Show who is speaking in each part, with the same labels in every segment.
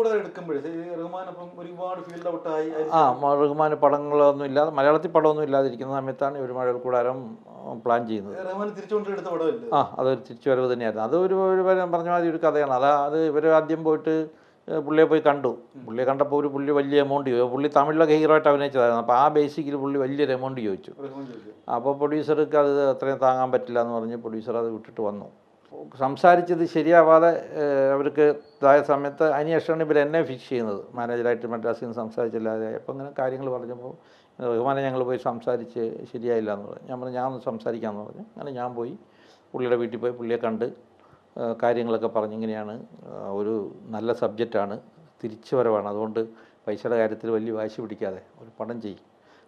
Speaker 1: കൂടുതൽ എടുക്കുമ്പോഴേ റഹ്മാൻ അപ്പം ഒരുപാട് ഫീൽഡ് ഔട്ടായി
Speaker 2: ആ റഹ്മാൻ പടങ്ങളൊന്നും ഇല്ലാതെ മലയാളത്തിൽ പടമൊന്നും ഇല്ലാതിരിക്കുന്ന സമയത്താണ് ഒരു മഴ കൂടാരം പ്ലാൻ ചെയ്യുന്നത്.
Speaker 1: റഹ്മാൻ പടമല്ലേ?
Speaker 2: ആ അതൊരു തിരിച്ചുവരവ് തന്നെയായിരുന്നു. അത് ഒരു ഒരു പറഞ്ഞ മാതിരി ഒരു കഥയാണ്. അതാ അത് ഇവർ ആദ്യം പോയിട്ട് പുള്ളിയെ പോയി കണ്ടു. പുള്ളിയെ കണ്ടപ്പോൾ ഒരു പുള്ളി വലിയ എമൗണ്ട് ചോദിച്ചു. പുള്ളി തമിഴിലൊക്കെ ഹീറോ ആയിട്ട് അഭിനയിച്ചതായിരുന്നു. അപ്പോൾ ആ ബേസിക്കിൽ പുള്ളി വലിയൊരു എമൗണ്ട് ചോദിച്ചു. അപ്പോൾ പ്രൊഡ്യൂസർക്ക് അത് അത്രയും താങ്ങാൻ പറ്റില്ല എന്ന് പറഞ്ഞ് പ്രൊഡ്യൂസർ അത് വിട്ടിട്ട് വന്നു. സംസാരിച്ചത് ശരിയാവാതെ അവർക്ക് ഇതായ സമയത്ത് അതിനുശേഷമാണ് ഇവർ എന്നെ ഫിക്സ് ചെയ്യുന്നത്. മാനേജറായിട്ട് മദ്രാസിൽ നിന്ന് സംസാരിച്ചില്ലാതെ. അപ്പോൾ ഇങ്ങനെ കാര്യങ്ങൾ പറഞ്ഞപ്പോൾ റഹ്മാനെ ഞങ്ങൾ പോയി സംസാരിച്ച് ശരിയായില്ല എന്ന് പറഞ്ഞു. ഞാൻ പറഞ്ഞു ഞാൻ ഒന്ന് സംസാരിക്കാമെന്ന് പറഞ്ഞു. അങ്ങനെ ഞാൻ പോയി പുള്ളിയുടെ വീട്ടിൽ പോയി പുള്ളിയെ കണ്ട് കാര്യങ്ങളൊക്കെ പറഞ്ഞ് ഇങ്ങനെയാണ് ഒരു നല്ല സബ്ജക്റ്റാണ് തിരിച്ചു വരവാണ് അതുകൊണ്ട് പൈസയുടെ കാര്യത്തിൽ വലിയ വാശി പിടിക്കാതെ ഒരു പണം ചെയ്യും.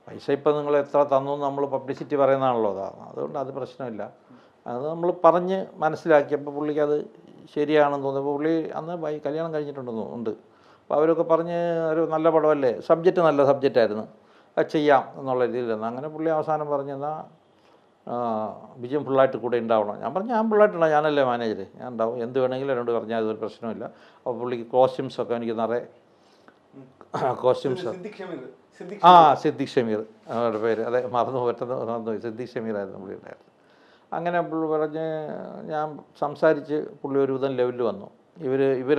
Speaker 2: പൈസ ഇപ്പം നിങ്ങൾ എത്ര തന്നു നമ്മൾ പബ്ലിസിറ്റി പറയുന്നതാണല്ലോ അതാണ് അതുകൊണ്ട് അത് പ്രശ്നമില്ല. അത് നമ്മൾ പറഞ്ഞ് മനസ്സിലാക്കിയപ്പോൾ പുള്ളിക്ക് അത് ശരിയാണെന്ന് തോന്നിയപ്പോൾ പുള്ളി അന്ന് കല്യാണം കഴിഞ്ഞിട്ടുണ്ടെന്ന് ഉണ്ട്. അപ്പോൾ അവരൊക്കെ പറഞ്ഞ് ഒരു നല്ല പടമല്ലേ സബ്ജക്റ്റ് നല്ല സബ്ജക്റ്റായിരുന്നു അത് ചെയ്യാം എന്നുള്ള രീതിയിൽ നിന്ന് അങ്ങനെ പുള്ളി അവസാനം പറഞ്ഞു എന്നാൽ വിജയം ഫുള്ളായിട്ട് കൂടെ ഉണ്ടാവണം. ഞാൻ പറഞ്ഞു ഞാൻ ഫുള്ളായിട്ടുള്ള ഞാനല്ലേ മാനേജർ ഞാൻ ഉണ്ടാവും. എന്ത് വേണമെങ്കിലും എന്നോട് പറഞ്ഞാൽ അതൊരു പ്രശ്നമില്ല അപ്പോൾ പുള്ളിക്ക് കോസ്റ്റ്യൂംസൊക്കെ എനിക്ക് നിറയെ കോസ്റ്റ്യൂംസ്.
Speaker 1: ഷമീർ
Speaker 2: ആ സിദ്ദിഖ് ഷമീർ അവരുടെ പേര്. അതെ മറന്നു പറ്റുന്ന സിദ്ദിഖ് സിദ്ദിഖ് ഷമീറായിരുന്നു പുള്ളി ഉണ്ടായിരുന്നത്. അങ്ങനെ പുള്ളി പറഞ്ഞ് ഞാൻ സംസാരിച്ച് പുള്ളി ഒരു വിധം ലെവലിൽ വന്നു. ഇവർ ഇവർ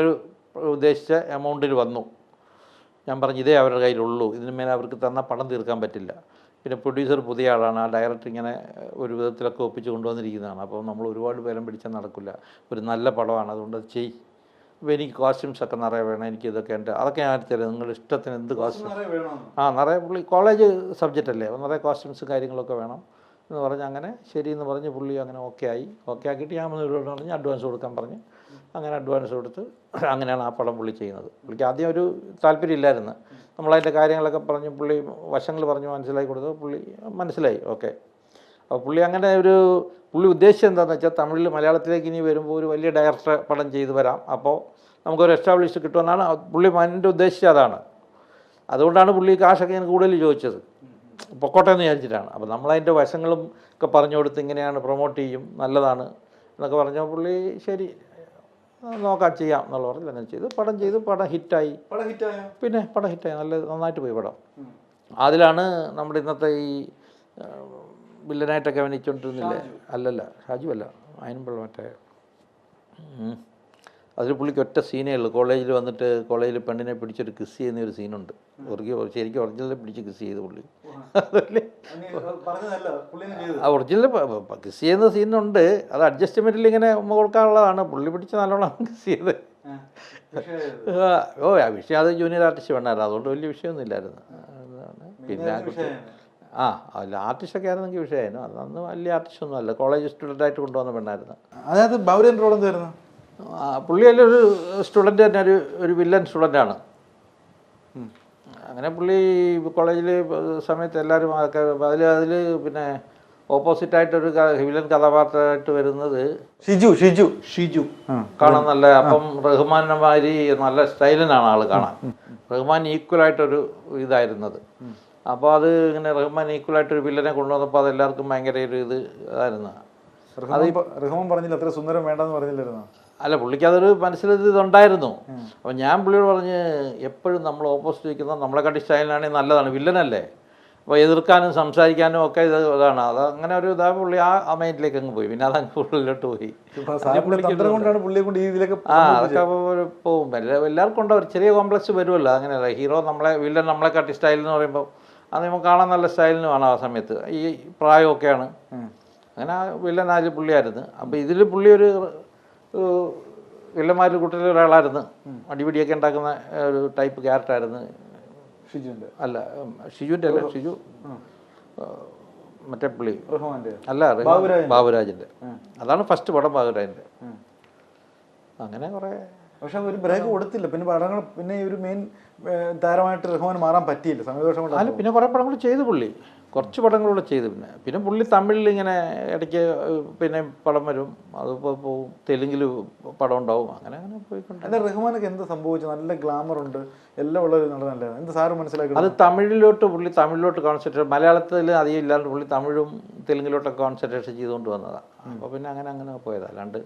Speaker 2: ഉദ്ദേശിച്ച എമൗണ്ടിൽ വന്നു. ഞാൻ പറഞ്ഞു ഇതേ അവരുടെ കയ്യിലുള്ളൂ. ഇതിന് മേലെ അവർക്ക് തന്ന പണം തീർക്കാൻ പറ്റില്ല. പിന്നെ പ്രൊഡ്യൂസർ പുതിയ ആളാണ്. ആ ഡയറക്ടർ ഇങ്ങനെ ഒരു വിധത്തിലൊക്കെ ഒപ്പിച്ച് കൊണ്ടുവന്നിരിക്കുന്നതാണ്. അപ്പോൾ നമ്മൾ ഒരുപാട് പേരം പിടിച്ചാൽ നടക്കില്ല. ഒരു നല്ല പടമാണ്. അതുകൊണ്ട് അത് ചെയ് അപ്പോൾ എനിക്ക് കോസ്റ്റ്യൂംസ് ഒക്കെ നിറയെ വേണം. എനിക്ക് ഇതൊക്കെ ഉണ്ട് അതൊക്കെ ഞാൻ തരാം. നിങ്ങളുടെ ഇഷ്ടത്തിന് എന്ത് കോസ്റ്റ്യൂം ആ നിറയെ പുള്ളി കോളേജ് സബ്ജക്റ്റ് അല്ലേ? അപ്പോൾ നിറയെ കോസ്റ്റ്യൂംസ് കാര്യങ്ങളൊക്കെ വേണം. എന്ന് പറഞ്ഞ് അങ്ങനെ ശരി എന്ന് പറഞ്ഞ് പുള്ളി അങ്ങനെ ഓക്കെ ആയി. ഓക്കെ ആക്കിയിട്ട് ഞാൻ ഇവരോട് പറഞ്ഞ് അഡ്വാൻസ് കൊടുക്കാൻ പറഞ്ഞ്. അങ്ങനെ അഡ്വാൻസ് കൊടുത്ത് അങ്ങനെയാണ് ആ പടം പുള്ളി ചെയ്യുന്നത്. പുള്ളിക്ക് ആദ്യം ഒരു താല്പര്യമില്ലായിരുന്നു നമ്മളതിന്റെ കാര്യങ്ങളൊക്കെ പറഞ്ഞ് പുള്ളി വശങ്ങൾ പറഞ്ഞ് മനസ്സിലാക്കി കൊടുത്ത് പുള്ളി മനസ്സിലായി. ഓക്കെ അപ്പോൾ പുള്ളി അങ്ങനെ ഒരു പുള്ളി ഉദ്ദേശിച്ചത് എന്താണെന്ന് വെച്ചാൽ തമിഴിൽ മലയാളത്തിലേക്ക് ഇനി വരുമ്പോൾ ഒരു വലിയ ഡയറക്ടർ പടം ചെയ്ത് വരാം. അപ്പോൾ നമുക്കൊരു എസ്റ്റാബ്ലിഷ് കിട്ടുമെന്നാണ് പുള്ളി എന്റെ ഉദ്ദേശിച്ചത്. അതാണ്. അതുകൊണ്ടാണ് പുള്ളി കാശൊക്കെ ഞാൻ കൂടുതൽ ചോദിച്ചത്. പൊക്കോട്ടെ എന്ന് വിചാരിച്ചിട്ടാണ്. അപ്പോൾ നമ്മളതിന്റെ വശങ്ങളും ഒക്കെ പറഞ്ഞു കൊടുത്ത് ഇങ്ങനെയാണ് പ്രൊമോട്ട് ചെയ്യും നല്ലതാണ് എന്നൊക്കെ പറഞ്ഞാൽ പുള്ളി ശരി നോക്കാം ചെയ്യാം എന്നുള്ള പറഞ്ഞില്ല അങ്ങനെ ചെയ്തു. പടം ചെയ്തു പടം ഹിറ്റായി.
Speaker 1: പടം ഹിറ്റായി?
Speaker 2: പിന്നെ പടം ഹിറ്റായി നല്ല നന്നായിട്ട് പോയി പടം. അതിലാണ് നമ്മുടെ ഇന്നത്തെ ഈ വില്ലനായിട്ടൊക്കെ അഭിനയിച്ചുകൊണ്ടിരുന്നില്ലേ അല്ലല്ല ഷാജു അല്ല അതിനുമ്പോൾ മറ്റേ. അതിൽ പുള്ളിക്ക് ഒറ്റ സീനേ ഉള്ളൂ. കോളേജിൽ വന്നിട്ട് കോളേജിൽ പെണ്ണിനെ പിടിച്ചൊരു കിസ് ചെയ്യുന്ന ഒരു സീനുണ്ട്. ഒറിജിനൽ ശരിക്കും ഒറിജിനലിൽ പിടിച്ച് കിസ് ചെയ്ത് പുള്ളി. അതല്ലേ? ഒറിജിനൽ കിസ് ചെയ്യുന്ന സീനുണ്ട്. അത് അഡ്ജസ്റ്റ്മെന്റിൽ ഇങ്ങനെ കൊടുക്കാനുള്ളതാണ്. പുള്ളി പിടിച്ച് നല്ലോണം കിസ് ചെയ്ത്. ഓ ആ വിഷയം അത് ജൂനിയർ ആർട്ടിസ്റ്റ് വേണമായിരുന്നു. അതുകൊണ്ട് വലിയ വിഷയമൊന്നും ഇല്ലായിരുന്നു. പിന്നെ ആ അല്ല ആർട്ടിസ്റ്റൊക്കെ ആയിരുന്നെങ്കിൽ വിഷയമായിരുന്നു. അത് അന്ന് വലിയ ആർട്ടിസ്റ്റ് ഒന്നും അല്ല. കോളേജ് സ്റ്റുഡന്റായിട്ട് കൊണ്ടുവന്ന പെണ്ണായിരുന്നു.
Speaker 1: അതായത് ബൗരൻ റോഡ് എന്തായിരുന്നു?
Speaker 2: പുള്ളി ഒരു സ്റ്റുഡന്റ് തന്നെ ഒരു ഒരു വില്ലൻ സ്റ്റുഡന്റാണ്. അങ്ങനെ പുള്ളി കോളേജിൽ സമയത്ത് എല്ലാവരും അതിൽ അതിൽ പിന്നെ ഓപ്പോസിറ്റായിട്ടൊരു വില്ലൻ കഥാപാത്രമായിട്ട് വരുന്നത്
Speaker 1: ഷിജു ഷിജു.
Speaker 2: ഷിജു. കാണാൻ നല്ല അപ്പം റഹ്മാന്റെ മാതിരി നല്ല സ്റ്റൈലിനാണ് ആൾ കാണാൻ. റഹ്മാൻ ഈക്വലായിട്ടൊരു ഇതായിരുന്നത്. അപ്പോൾ അത് ഇങ്ങനെ റഹ്മാൻ ഈക്വലായിട്ടൊരു വില്ലനെ കൊണ്ടുവന്നപ്പോൾ അത് എല്ലാവർക്കും ഭയങ്കര ഒരു ഇത് ഇതായിരുന്നു
Speaker 1: റഹ്മാൻ പറഞ്ഞില്ല അത്ര സുന്ദരം വേണ്ടെന്ന് പറഞ്ഞില്ലായിരുന്നു?
Speaker 2: അല്ല പുള്ളിക്ക് അതൊരു മനസ്സിലൊരു ഇതുണ്ടായിരുന്നു. അപ്പം ഞാൻ പുള്ളിയോട് പറഞ്ഞ് എപ്പോഴും നമ്മൾ ഓപ്പോസിറ്റ് നമ്മളെ നമ്മളെക്കാട്ടി സ്റ്റൈലിനാണെങ്കിൽ നല്ലതാണ് വില്ലനല്ലേ? അപ്പോൾ എതിർക്കാനും സംസാരിക്കാനും ഒക്കെ ഇത് ഇതാണ്. അത് അങ്ങനെ ഒരു ഇതാ പുള്ളി ആ ആ മൈൻഡിലേക്ക് അങ്ങ് പോയി. പിന്നെ അതങ്ങ് ഉള്ളിലോട്ട് പോയി. ആ അതൊക്കെ പോകും. എല്ലാവർക്കും ഉണ്ട്. ഒരു ചെറിയ കോംപ്ലക്സ് വരുമല്ലോ. അങ്ങനെയല്ല. ഹീറോ നമ്മളെ വില്ലൻ നമ്മളെ നമ്മളെക്കാട്ടി സ്റ്റൈൽ എന്ന് പറയുമ്പോൾ അത് നമുക്ക് കാണാൻ നല്ല സ്റ്റൈലിനുമാണ് ആ സമയത്ത്. ഈ പ്രായമൊക്കെയാണ്. അങ്ങനെ ആ വില്ലൻ ആദ്യം പുള്ളിയായിരുന്നു. അപ്പോൾ ഇതിൽ പുള്ളി ഒരു ഏഹ്, വില്ലന്മാരുടെ കൂട്ടത്തിൽ ഒരാളായിരുന്നു. അടിപിടിയൊക്കെ ഉണ്ടാക്കുന്ന ഒരു ടൈപ്പ് ക്യാരക്ടറായിരുന്നു
Speaker 1: ഷിജുവിന്റെ.
Speaker 2: അല്ല ഷിജുവിന്റെ അല്ല ഷിജു. മറ്റേ പുള്ളി. അല്ല ബാബുരാജിന്റെ. അതാണ് ഫസ്റ്റ് പടം ബാബുരാജിന്റെ. അങ്ങനെ കുറേ
Speaker 1: പക്ഷെ ഒരു ബ്രേക്ക് കൊടുത്തില്ല. പിന്നെ പടങ്ങൾ പിന്നെ ഈ ഒരു മെയിൻ താരമായിട്ട് റഹ്മാൻ മാറാൻ പറ്റിയില്ല. സമയദോഷം കൊണ്ട്
Speaker 2: അല്ല പിന്നെ കുറേ പടങ്ങൾ ചെയ്തു പുള്ളി. കുറച്ച് പടങ്ങളൂടെ ചെയ്തു പിന്നെ. പിന്നെ പുള്ളി തമിഴിൽ ഇങ്ങനെ ഇടയ്ക്ക് പിന്നെ പടം വരും. അതിപ്പോൾ പോവും തെലുങ്കിൽ പടം ഉണ്ടാവും. അങ്ങനെ അങ്ങനെ പോയിക്കൊണ്ട്
Speaker 1: അല്ല റഹ്മാനൊക്കെ എന്ത് സംഭവിച്ചു? നല്ല ഗ്ലാമർ ഉണ്ട്. എല്ലാം ഉള്ള ഒരു നടനല്ലേ എന്ത് സാറ് മനസ്സിലാക്കി
Speaker 2: അത് തമിഴിലോട്ട് പുള്ളി തമിഴിലോട്ട് കോൺസെൻട്രേറ്റ് മലയാളത്തിൽ അധികം ഇല്ലാണ്ട് പുള്ളി തമിഴും തെലുങ്കിലോട്ടൊക്കെ കോൺസെൻട്രേഷൻ ചെയ്തുകൊണ്ട് വന്നതാണ് അപ്പോൾ പിന്നെ അങ്ങനെ അങ്ങനെ പോയതാണ് അല്ലാണ്ട്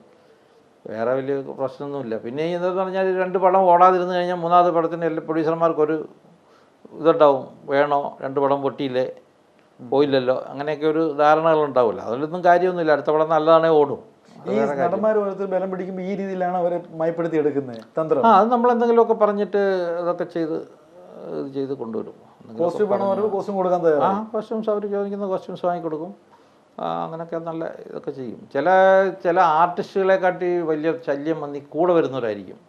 Speaker 2: വേറെ വലിയ പ്രശ്നമൊന്നുമില്ല. പിന്നെ ഈ എന്താന്ന് പറഞ്ഞാൽ രണ്ട് പടം ഓടാതിരുന്ന് കഴിഞ്ഞാൽ മൂന്നാമത് പടത്തിന് എല്ലാ പ്രൊഡ്യൂസർമാർക്കൊരു ഇതുണ്ടാവും. വേണോ? രണ്ട് പടം പൊട്ടിയില്ലേ? പോയില്ലല്ലോ? അങ്ങനെയൊക്കെ ഒരു ധാരണകൾ ഉണ്ടാവില്ല അതിലൊന്നും കാര്യമൊന്നുമില്ല. അടുത്ത പടം നല്ലതാണേ ഓടും.
Speaker 1: ഈ. നടന്മാർ ഓരോരുത്തർ ബലം പിടിക്കുമ്പോൾ ഈ രീതിയിലാണ് അവരെ മയപ്പെടുത്തി എടുക്കുന്നത് തന്ത്രം.
Speaker 2: ആ അത് നമ്മൾ എന്തെങ്കിലുമൊക്കെ പറഞ്ഞിട്ട് അതൊക്കെ ചെയ്ത് ചെയ്ത് കൊണ്ടുവരും.
Speaker 1: കോസ്റ്റ്യൂം കോസ്റ്റ്യൂം കൊടുക്കാൻ
Speaker 2: ആ
Speaker 1: തയ്യാറാണ്
Speaker 2: കോസ്റ്റ്യൂംസ് അവർ ചോദിക്കുന്ന കോസ്റ്റ്യൂംസ് വാങ്ങിക്കൊടുക്കും. ആ, അങ്ങനെയൊക്കെ നല്ല ഇതൊക്കെ ചെയ്യും. ചില ചില ആർട്ടിസ്റ്റുകളെ കാട്ടി വലിയ ശല്യം വന്നി കൂടെ വരുന്നവരായിരിക്കും.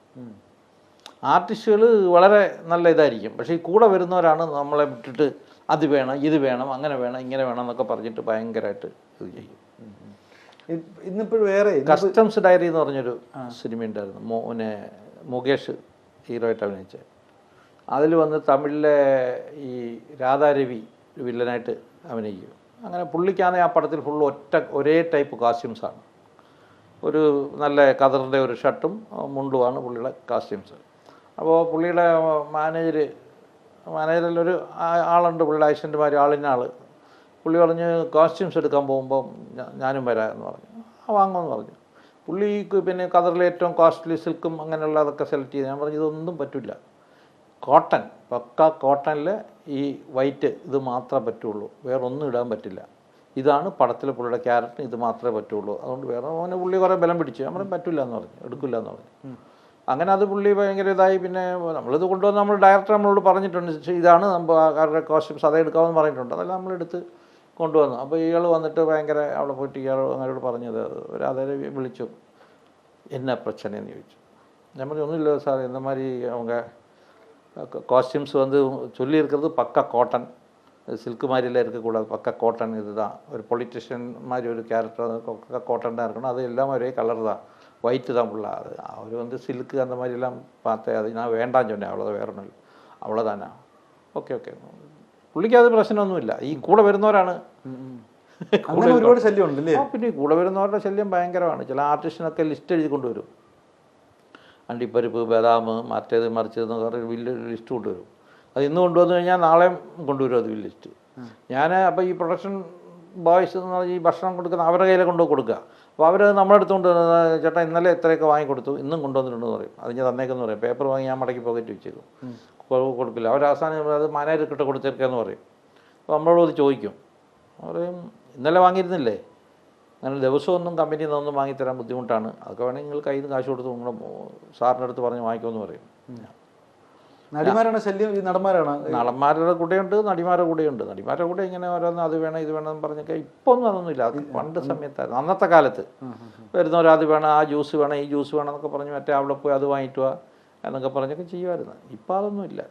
Speaker 2: ആർട്ടിസ്റ്റുകൾ വളരെ നല്ല ഇതായിരിക്കും. പക്ഷേ ഈ കൂടെ വരുന്നവരാണ് നമ്മളെ വിട്ടിട്ട് അത് വേണം ഇത് വേണം അങ്ങനെ വേണം ഇങ്ങനെ വേണം എന്നൊക്കെ പറഞ്ഞിട്ട് ഭയങ്കരമായിട്ട് ഇത് ചെയ്യും.
Speaker 1: ഇന്നിപ്പോൾ വേറെ
Speaker 2: കസ്റ്റംസ് ഡയറി എന്ന് പറഞ്ഞൊരു സിനിമ ഉണ്ടായിരുന്നു. മോനെ മുകേഷ് ഹീറോ ആയിട്ട് അഭിനയിച്ച. അതിൽ വന്ന് തമിഴിലെ ഈ രാധാരവി വില്ലനായിട്ട് അഭിനയിക്കും. അങ്ങനെ പുള്ളിക്കാണെങ്കിൽ ആ പടത്തിൽ ഫുള്ള് ഒറ്റ ഒരേ ടൈപ്പ് കാസ്റ്റ്യൂംസാണ് ഒരു നല്ല കതറിന്റെ ഒരു ഷർട്ടും മുണ്ടുമാണ് പുള്ളിയുടെ കാസ്റ്റ്യൂംസ് അപ്പോൾ പുള്ളിയുടെ മാനേജർ മാനേജറിലൊരു ഒരു ആളുണ്ട് പുള്ളിയുടെ അസിസ്റ്റന്റുമാർ ആളിനാൾ പുള്ളി പറഞ്ഞ് കോസ്റ്റ്യൂംസ് എടുക്കാൻ പോകുമ്പോൾ ഞാനും വരാം എന്ന് പറഞ്ഞു. ആ വാങ്ങുമെന്ന് പറഞ്ഞു. പുള്ളിക്ക് പിന്നെ കതറിലെ ഏറ്റവും കോസ്റ്റ്ലി സിൽക്കും അങ്ങനെയുള്ള അതൊക്കെ സെലക്ട് ചെയ്ത് ഞാൻ പറഞ്ഞു ഇതൊന്നും പറ്റില്ല കോട്ടൺ പക്ക കോട്ടണിൽ ഈ വൈറ്റ് ഇത് മാത്രമേ പറ്റുള്ളൂ. വേറെ ഒന്നും ഇടാൻ പറ്റില്ല. ഇതാണ് പടത്തിലെ പുള്ളിയുടെ ക്യാരക്ടർ ഇത് മാത്രമേ പറ്റുള്ളൂ. അതുകൊണ്ട് വേറെ അവനെ പുള്ളി കുറേ ബലം പിടിച്ചു നമ്മൾ പറ്റില്ല എന്ന് പറഞ്ഞു. എടുക്കില്ല എന്ന് പറഞ്ഞു. അങ്ങനെ അത് പുള്ളി ഭയങ്കര ഇതായി. പിന്നെ നമ്മളിത് കൊണ്ടുവന്ന് നമ്മൾ ഡയറക്ടർ നമ്മളോട് പറഞ്ഞിട്ടുണ്ട്. ഇതാണ് അവരുടെ കോസ്റ്റ്യൂംസ് അതേ എടുക്കാമെന്ന് പറഞ്ഞിട്ടുണ്ട്. അതെല്ലാം നമ്മളെടുത്ത് കൊണ്ടുവന്നു. അപ്പോൾ ഇയാൾ വന്നിട്ട് ഭയങ്കര അവിടെ പോയിട്ട് ഇയാൾ അങ്ങോട്ട് പറഞ്ഞത് അതേ വിളിച്ചു. എന്നാ പ്രശ്നം? എന്ന് ചോദിച്ചു. ഞാൻ പറഞ്ഞു ഒന്നുമില്ല സാർ മാതിരി അവങ്ക காஸ்டியூம்ஸ் வந்து சொல்லி இருக்கிறது பக்கா காட்டன் சில்க் மாதிரிலாம் இருக்கக்கூடாது பக்கா காட்டன் இதுதான் ஒரு பொலிட்டிஷியன் மாதிரி ஒரு கேரக்டர் பக்கா காட்டன் தான் இருக்கணும் அது எல்லாம் ஒரே கலர் தான் ஒயிட்டு தான் ஃபுல்லாக அது அவர் வந்து சில்க்கு அந்த மாதிரிலாம் பார்த்தேன் அது நான் வேண்டாம்னு சொன்னேன் அவ்வளோதான் வேற ஒன்றும் இல்லை அவ்வளோதானா ഓക്കെ ഓക്കെ പുള്ളിക്ക് അത് പ്രശ്നമൊന്നുമില്ല ഈ കൂടെ വരുന്നവരാണ്
Speaker 1: അങ്ങനെ ഒരുപാട് ശല്യം ഉണ്ടല്ലേ
Speaker 2: ആ പിന്നെ ഈ കൂടെ വരുന്നവരുടെ ശല്യം ഭയങ്കരമാണ് ചില ആർട്ടിസ്റ്റിനൊക്കെ ലിസ്റ്റ് എഴുതി കൊണ്ടുവരും അണ്ടിപ്പരിപ്പ് ബദാം മറ്റേത് മറിച്ചത് എന്നൊക്കെ വലിയൊരു വലിയ ലിസ്റ്റ് കൊണ്ടുവരും. അത് ഇന്ന് കൊണ്ടുവന്നു കഴിഞ്ഞാൽ നാളെയും കൊണ്ടുവരും അത് ലിസ്റ്റ്. ഞാൻ അപ്പോൾ ഈ പ്രൊഡക്ഷൻ ബോയ്സ് എന്ന് പറഞ്ഞാൽ ഈ ഭക്ഷണം കൊടുക്കുന്ന അവരുടെ കയ്യിൽ കൊണ്ടുപോയി കൊടുക്കുക. അപ്പോൾ അവർ നമ്മുടെ അടുത്ത് ചേട്ടാ ഇന്നലെ എത്രയൊക്കെ വാങ്ങിക്കൊടുത്തു ഇന്നും കൊണ്ടുവന്നിട്ടുണ്ടെന്ന് പറയും. അത് ഞാൻ തന്നേക്കെന്ന് പറയും. പേപ്പർ വാങ്ങി ഞാൻ മടക്കി പോക്കറ്റ് വെച്ചേക്കും. കൊടുക്കില്ല. അവർ അവസാനം അത് മാനേജർ കിட்ட കൊടുത്തേക്കാന്ന് പറയും. അപ്പോൾ നമ്മളോട് ചോദിക്കും. പറയും ഇന്നലെ വാങ്ങിയിരുന്നില്ലേ? അങ്ങനെ ദിവസമൊന്നും കമ്പനി നിന്നൊന്നും വാങ്ങിത്തരാൻ ബുദ്ധിമുട്ടാണ്. അതൊക്കെ വേണമെങ്കിൽ നിങ്ങൾ കയ്യിൽ നിന്ന് കാശ് കൊടുത്ത് നിങ്ങളുടെ സാറിന്റെ അടുത്ത് പറഞ്ഞ് വാങ്ങിക്കുമെന്ന് പറയും.
Speaker 1: നടിമാരാണ് ശല്യം ഈ നടന്മാരാണ്?
Speaker 2: നടന്മാരുടെ കൂടെയുണ്ട് നടിമാരുടെ കൂടെയുണ്ട്. നടിമാരുടെ കൂടെ ഇങ്ങനെ ഓരോന്ന് അത് വേണം ഇത് വേണം എന്ന് പറഞ്ഞൊക്കെ ഇപ്പോൾ ഒന്നും അതൊന്നുമില്ല. അത് പണ്ട് സമയത്തായിരുന്നു. അന്നത്തെ കാലത്ത്. വരുന്നവർ അത് വേണം ആ ജ്യൂസ് വേണം ഈ ജ്യൂസ് വേണം എന്നൊക്കെ പറഞ്ഞ് മറ്റേ അവിടെ പോയി അത് വാങ്ങിക്കുക എന്നൊക്കെ പറഞ്ഞൊക്കെ ചെയ്യുമായിരുന്നു. ഇപ്പം അതൊന്നുമില്ല.